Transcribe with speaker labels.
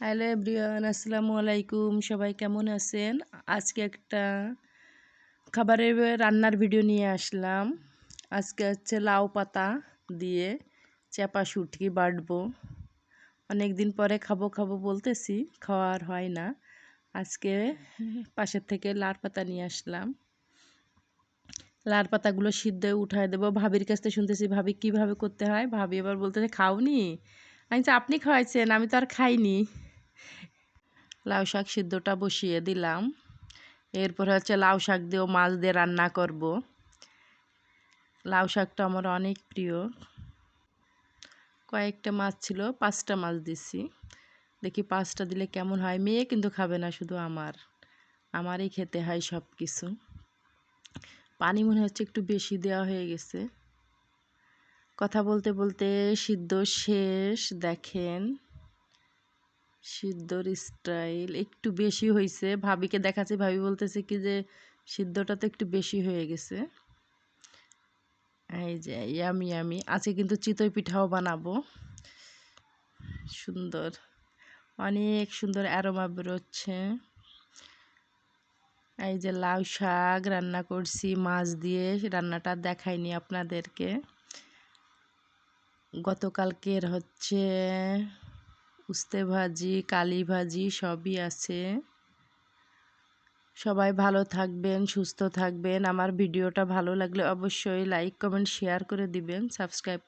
Speaker 1: Hello everyone, আসসালামু আলাইকুম। সবাই কেমন আছেন? আজকে একটা খাবারের রান্নার ভিডিও নিয়ে আসলাম। আজকে হচ্ছে লাউ পাতা দিয়ে চাপা শুটকি বাটবো। অনেক দিন পরে খাব খাব বলতেছি খাওয়ার হয় না। আজকে পাশের থেকে লার পাতা নিয়ে আসলাম। লার পাতাগুলো সিদ্ধ উঠায় দেবো। ভাবির কাছ থেকে শুনতেছি, ভাবি কীভাবে করতে হয়? ভাবি এবার বলতেছে, খাওনি? আমি তো আপনি খাওয়াইছেন, আমি তো আর খাইনি। লাউ শাক সিদ্ধটা বসিয়ে দিলাম। এরপরে হচ্ছে লাউ শাক দিয়েও মাছ দিয়ে রান্না করব। লাউ শাকটা আমার অনেক প্রিয়। কয়েকটা মাছ ছিল, পাঁচটা মাছ দিছি। দেখি পাঁচটা দিলে কেমন হয়? মেয়ে কিন্তু খাবে না, শুধু আমার। আমারই খেতে হয় সব কিছু পানি মনে হচ্ছে একটু বেশি দেওয়া হয়ে গেছে। কথা বলতে বলতে সিদ্ধ শেষ, দেখেন। সিদ্ধর স্টাইল একটু বেশি হয়েছে ভাবিকে দেখাচ্ছে, ভাবি বলতেছে কি যে, সিদ্ধটা তো একটু বেশি হয়ে গেছে। এই যে, ইয়ামি ইয়ামি। আজকে কিন্তু চিতই পিঠাও বানাবো। সুন্দর। অনেক সুন্দর অ্যারোমা বেরোচ্ছে। এই যে লাউ শাক রান্না করছি, মাছ দিয়ে। রান্নাটা দেখাইনি আপনাদেরকে। গতকালকের হচ্ছে উস্তে ভাজি, কালি ভাজি সবই আছে। সবাই ভালো থাকবেন, সুস্থ থাকবেন। আমার ভিডিওটা ভালো লাগলে অবশ্যই লাইক কমেন্ট শেয়ার করে দিবেন। সাবস্ক্রাইব